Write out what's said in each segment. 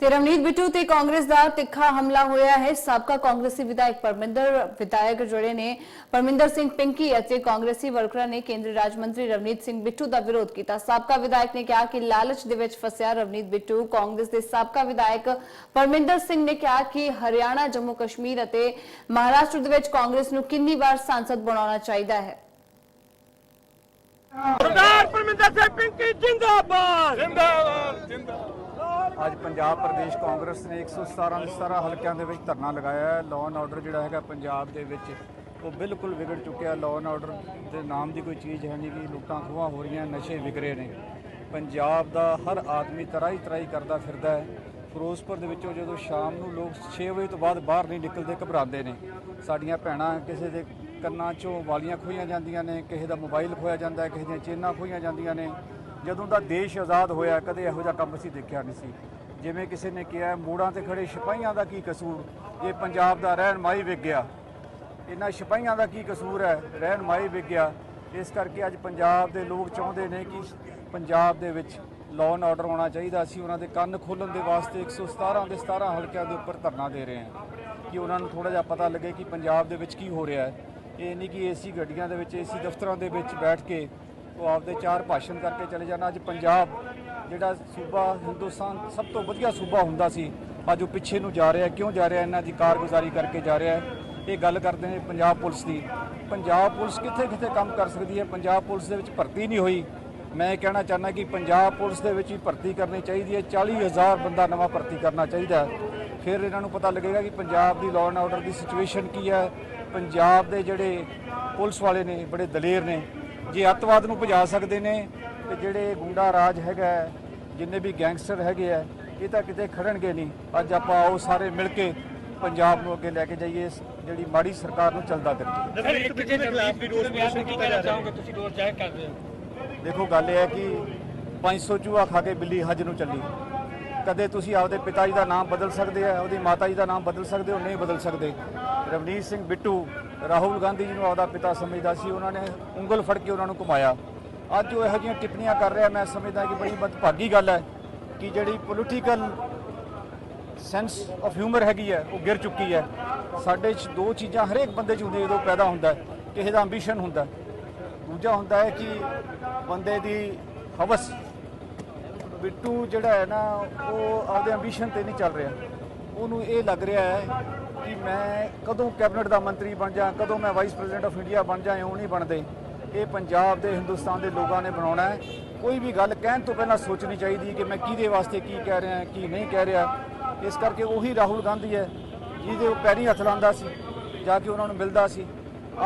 ਤੇ ਰਵਨੀਤ ਬਿੱਟੂ ਤੇ ਕਾਂਗਰਸ ਦਾ ਤਿੱਖਾ ਹਮਲਾ ਹੋਇਆ ਹੈ। ਸਾਬਕਾ ਕਾਂਗਰਸੀ ਵਿਧਾਇਕ ਪਰਮਿੰਦਰ ਵਿਧਾਇਕ ਜਿਹੜੇ ਨੇ ਪਰਮਿੰਦਰ ਸਿੰਘ ਪਿੰਕੀ ਅਤੇ ਕਾਂਗਰਸੀ ਵਰਕਰਾਂ ਨੇ ਕੇਂਦਰੀ ਰਾਜ ਮੰਤਰੀ ਰਵਨੀਤ ਸਿੰਘ ਬਿੱਟੂ ਦਾ ਵਿਰੋਧ ਕੀਤਾ। ਸਾਬਕਾ ਵਿਧਾਇਕ ਨੇ ਕਿਹਾ ਕਿ ਲਾਲਚ ਦੇ ਵਿੱਚ ਫਸਿਆ ਰਵਨੀਤ ਬਿੱਟੂ। ਕਾਂਗਰਸ ਦੇ ਸਾਬਕਾ ਵਿਧਾਇਕ ਪਰਮਿੰਦਰ ਸਿੰਘ ਨੇ ਕਿਹਾ ਕਿ ਹਰਿਆਣਾ ਜੰਮੂ ਕਸ਼ਮੀਰ ਅਤੇ ਮਹਾਰਾਸ਼ਟਰ ਦੇ ਵਿੱਚ ਕਾਂਗਰਸ ਨੂੰ ਕਿੰਨੀ ਵਾਰ ਸਾਂਸਦ ਬਣਾਉਣਾ ਚਾਹੀਦਾ ਹੈ। ਸਰਦਾਰ ਪਰਮਿੰਦਰ ਸਿੰਘ ਪਿੰਕੀ ਜਿੰਦਾਬਾਦ। ਅੱਜ ਪੰਜਾਬ ਪ੍ਰਦੇਸ਼ ਕਾਂਗਰਸ ਨੇ 117 ਦੇ 17 ਹਲਕਿਆਂ ਦੇ ਵਿੱਚ ਧਰਨਾ ਲਗਾਇਆ ਹੈ। ਲਾਅ ਐਂਡ ਆਰਡਰ ਜਿਹੜਾ ਹੈਗਾ ਪੰਜਾਬ ਦੇ ਵਿੱਚ, ਉਹ ਬਿਲਕੁਲ ਵਿਗੜ ਚੁੱਕਿਆ ਲਾਅ ਐਂਡ ਆਰਡਰ ਦੇ ਨਾਮ ਦੀ ਕੋਈ ਚੀਜ਼ ਹੈ ਨਹੀਂ ਕਿ ਲੁੱਟਾਂ ਖੋਹਾਂ ਹੋ ਰਹੀਆਂ, ਨਸ਼ੇ ਵਿਗਰੇ ਨੇ। ਪੰਜਾਬ ਦਾ ਹਰ ਆਦਮੀ ਤਰਾਈ ਤਰਾਈ ਕਰਦਾ ਫਿਰਦਾ ਹੈ। ਫਿਰੋਜ਼ਪੁਰ ਦੇ ਵਿੱਚੋਂ ਜਦੋਂ ਸ਼ਾਮ ਨੂੰ ਲੋਕ 6 ਵਜੇ ਤੋਂ ਬਾਅਦ ਬਾਹਰ ਨਹੀਂ ਨਿਕਲਦੇ, ਘਬਰਾਉਂਦੇ ਨੇ। ਸਾਡੀਆਂ ਭੈਣਾਂ ਕਿਸੇ ਦੇ ਕੰਨਾਂ 'ਚੋਂ ਵਾਲੀਆਂ ਖੋਈਆਂ ਜਾਂਦੀਆਂ ਨੇ, ਕਿਸੇ ਦਾ ਮੋਬਾਈਲ ਖੋਇਆ ਜਾਂਦਾ ਹੈ, ਕਿਸੇ ਦੀਆਂ ਚੇਨਾਂ ਖੋਈਆਂ ਜਾਂਦੀਆਂ ਨੇ। ਜਦੋਂ ਦਾ ਦੇਸ਼ ਆਜ਼ਾਦ ਹੋਇਆ, ਕਦੇ ਇਹੋ ਜਿਹਾ ਕੰਮ ਅਸੀਂ ਦੇਖਿਆ ਨਹੀਂ ਸੀ। ਜਿਵੇਂ ਕਿਸੇ ਨੇ ਕਿਹਾ, ਮੋੜਾਂ ਤੇ ਖੜੇ ਸਿਪਾਹੀਆਂ ਦਾ ਕੀ ਕਸੂਰ? ਇਹ ਪੰਜਾਬ ਦਾ ਰਹਿਨਮਾਈ ਵਿਕ ਗਿਆ। ਇਹਨਾਂ ਸਿਪਾਹੀਆਂ ਦਾ ਕੀ ਕਸੂਰ ਹੈ? ਰਹਿਨਮਾਈ ਵਿਕ ਗਿਆ। ਇਸ ਕਰਕੇ ਅੱਜ ਪੰਜਾਬ ਦੇ ਲੋਕ ਚਾਹੁੰਦੇ ਨੇ ਕਿ ਪੰਜਾਬ ਦੇ ਵਿੱਚ ਲਾਅ ਐਂਡ ਆਰਡਰ ਹੋਣਾ ਚਾਹੀਦਾ। ਅਸੀਂ ਉਹਨਾਂ ਦੇ ਕੰਨ ਖੋਲਣ ਦੇ ਵਾਸਤੇ 117 ਦੇ 17 ਹਲਕਿਆਂ ਦੇ ਉੱਪਰ ਧਰਨਾ ਦੇ ਰਹੇ ਹਾਂ। ਕਿ ਉਹਨਾਂ ਨੂੰ ਥੋੜਾ ਜਿਹਾ ਪਤਾ ਲੱਗੇ ਕਿ ਪੰਜਾਬ ਦੇ ਵਿੱਚ ਕੀ ਹੋ ਰਿਹਾ ਹੈ। ਇਹ ਨਹੀਂ ਕਿ ਏਸੀ ਗੱਡੀਆਂ ਦੇ ਵਿੱਚ ਏਸੀ ਦਫ਼ਤਰਾਂ ਦੇ ਵਿੱਚ ਬੈਠ ਕੇ ਉਹ ਆਪਦੇ ਚਾਰ ਭਾਸ਼ਣ ਕਰਕੇ ਚਲੇ ਜਾਣਾ। ਅੱਜ ਪੰਜਾਬ ਜਿਹੜਾ ਸੂਬਾ ਹਿੰਦੁਸਤਾਨ ਸਭ ਤੋਂ ਵਧੀਆ ਸੂਬਾ ਹੁੰਦਾ ਸੀ, ਅੱਜ ਉਹ ਪਿੱਛੇ ਨੂੰ ਜਾ ਰਿਹਾ। ਕਿਉਂ ਜਾ ਰਿਹਾ? ਇਹਨਾਂ ਦੀ ਕਾਰਗੁਜ਼ਾਰੀ ਕਰਕੇ ਜਾ ਰਿਹਾ ਇਹ ਗੱਲ ਕਰਦੇ ਨੇ ਪੰਜਾਬ ਪੁਲਿਸ ਦੀ। ਪੰਜਾਬ ਪੁਲਿਸ ਕਿੱਥੇ ਕਿੱਥੇ ਕੰਮ ਕਰ ਸਕਦੀ ਹੈ? ਪੰਜਾਬ ਪੁਲਿਸ ਦੇ ਵਿੱਚ ਭਰਤੀ ਨਹੀਂ ਹੋਈ। ਮੈਂ ਇਹ ਕਹਿਣਾ ਚਾਹੁੰਦਾ ਕਿ ਪੰਜਾਬ ਪੁਲਿਸ ਦੇ ਵਿੱਚ ਹੀ ਭਰਤੀ ਕਰਨੀ ਚਾਹੀਦੀ ਹੈ। 40000 ਬੰਦਾ ਨਵਾਂ ਭਰਤੀ ਕਰਨਾ ਚਾਹੀਦਾ ਫਿਰ ਇਹਨਾਂ ਨੂੰ ਪਤਾ ਲੱਗੇਗਾ ਕਿ ਪੰਜਾਬ ਦੀ ਲਾਅ ਐਂਡ ਆਰਡਰ ਦੀ ਸਿਚੁਏਸ਼ਨ ਕੀ ਹੈ। ਪੰਜਾਬ ਦੇ ਜਿਹੜੇ ਪੁਲਿਸ ਵਾਲੇ ਨੇ, ਬੜੇ ਦਲੇਰ ਨੇ ਜੇ ਅੱਤਵਾਦ ਨੂੰ ਭਜਾ ਸਕਦੇ ਨੇ ਤੇ ਜਿਹੜੇ ਗੁੰਡਾ ਰਾਜ ਹੈਗਾ ਹੈ, ਜਿੰਨੇ ਵੀ ਗੈਂਗਸਟਰ ਹੈਗੇ ਆ ਇਹ ਤਾਂ ਕਿਤੇ ਖੜਨਗੇ ਨਹੀਂ। ਅੱਜ ਆਪਾਂ ਆਓ ਸਾਰੇ ਮਿਲ ਕੇ ਪੰਜਾਬ ਨੂੰ ਅੱਗੇ ਲੈ ਕੇ ਜਾਈਏ ਜਿਹੜੀ ਮਾੜੀ ਸਰਕਾਰ ਨੂੰ ਚੱਲਦਾ ਕਰੀਏ ਸਰ ਇੱਕ ਕਿਸੇ ਦੇ ਖਿਲਾਫ ਵੀ ਰੋਸ ਪ੍ਰਦਰਸ਼ਨ ਕੀਤਾ ਜਾ ਰਿਹਾ। ਤੁਸੀਂ ਰੋਸ ਜ਼ਾਹਿਰ ਕਰ ਰਹੇ ਹੋ। ਦੇਖੋ ਗੱਲ ਇਹ ਹੈ ਕਿ 500 ਚੂਹਾ ਖਾ ਕੇ ਬਿੱਲੀ ਹੱਜ ਨੂੰ ਚੱਲੀ। ਕਦੇ ਤੁਸੀਂ ਆਪਦੇ ਪਿਤਾ ਜੀ ਦਾ ਨਾਮ ਬਦਲ ਸਕਦੇ ਆ ਉਹਦੀ ਮਾਤਾ ਜੀ ਦਾ ਨਾਮ ਬਦਲ ਸਕਦੇ ਹੋ, ਨਹੀਂ ਬਦਲ ਸਕਦੇ। ਰਵਨੀਤ ਸਿੰਘ ਬਿੱਟੂ, ਰਾਹੁਲ ਗਾਂਧੀ ਜੀ ਨੂੰ ਆਪਦਾ ਪਿਤਾ ਸਮਝਦਾ ਸੀ, ਉਹਨਾਂ ਨੇ ਉਂਗਲ ਫੜ ਕੇ ਉਹਨਾਂ ਨੂੰ ਘੁਮਾਇਆ। ਅੱਜ ਉਹ ਇਹੋ ਜਿਹੀਆਂ ਟਿੱਪਣੀਆਂ ਕਰ ਰਿਹਾ, ਮੈਂ ਸਮਝਦਾ ਕਿ ਬੜੀ ਮਦਭਾਗੀ ਗੱਲ ਹੈ ਕਿ ਜਿਹੜੀ ਪੋਲੀਟੀਕਲ ਸੈਂਸ ਆਫ ਹਿਊਮਰ ਹੈਗੀ ਹੈ, ਉਹ ਗਿਰ ਚੁੱਕੀ ਹੈ। ਸਾਡੇ 'ਚ ਦੋ ਚੀਜ਼ਾਂ ਹਰੇਕ ਬੰਦੇ 'ਚ ਹੁੰਦੀ ਜਦੋਂ ਪੈਦਾ ਹੁੰਦਾ ਹੈ, ਕਿਸੇ ਦਾ ਐਂਬੀਸ਼ਨ ਹੁੰਦਾ ਦੂਜਾ ਹੁੰਦਾ ਹੈ ਕਿ ਬੰਦੇ ਦੀ ਹਵਸ ਬਿੱਟੂ ਜਿਹੜਾ ਹੈ ਨਾ, ਉਹ ਆਪਦੇ ਐਂਬੀਸ਼ਨ ਤੇ ਨਹੀਂ ਚੱਲ ਰਿਹਾ। ਉਹਨੂੰ ਇਹ ਲੱਗ ਰਿਹਾ ਹੈ ਕਿ ਮੈਂ ਕਦੋਂ ਕੈਬਨਿਟ ਦਾ ਮੰਤਰੀ ਬਣ ਜਾ, ਕਦੋਂ ਮੈਂ ਵਾਈਸ ਪ੍ਰੈਜ਼ੀਡੈਂਟ ਆਫ ਇੰਡੀਆ ਬਣ ਜਾ ਉਹ ਨਹੀਂ ਬਣਦੇ। ਇਹ ਪੰਜਾਬ ਦੇ, ਹਿੰਦੁਸਤਾਨ ਦੇ ਲੋਕਾਂ ਨੇ ਬਣਾਉਣਾ ਹੈ। ਕੋਈ ਵੀ ਗੱਲ ਕਹਿਣ ਤੋਂ ਪਹਿਲਾਂ ਸੋਚਣੀ ਚਾਹੀਦੀ ਕਿ ਮੈਂ ਕਿਹਦੇ ਵਾਸਤੇ ਕੀ ਕਹਿ ਰਿਹਾ, ਕੀ ਨਹੀਂ ਕਹਿ ਰਿਹਾ। ਇਸ ਕਰਕੇ ਉਹੀ ਰਾਹੁਲ ਗਾਂਧੀ ਹੈ, ਜਿਹਦੇ ਉਹ ਪੈਰੀ ਹੱਥ ਲਾਉਂਦਾ ਸੀ, ਜਾ ਕੇ ਉਹਨਾਂ ਨੂੰ ਮਿਲਦਾ ਸੀ।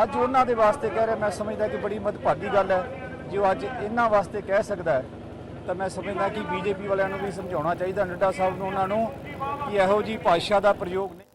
ਅੱਜ ਉਹਨਾਂ ਦੇ ਵਾਸਤੇ ਕਹਿ ਰਿਹਾ, ਮੈਂ ਸਮਝਦਾ ਕਿ ਬੜੀ ਮਦਭਾਗੀ ਗੱਲ ਹੈ, ਜੋ ਅੱਜ ਇਹਨਾਂ ਵਾਸਤੇ ਕਹਿ ਸਕਦਾ ਹੈ। ਤਾਂ ਮੈਂ ਸਮਝਦਾ ਕਿ ਬੀਜੇਪੀ ਵਾਲਿਆਂ ਨੂੰ ਵੀ ਸਮਝਾਉਣਾ ਚਾਹੀਦਾ, ਨੱਡਾ ਸਾਹਿਬ ਨੂੰ, ਉਹਨਾਂ ਨੂੰ, ਕਿ ਇਹੋ ਜੀ ਭਾਸ਼ਾ ਦਾ ਪ੍ਰਯੋਗ ਨਹੀਂ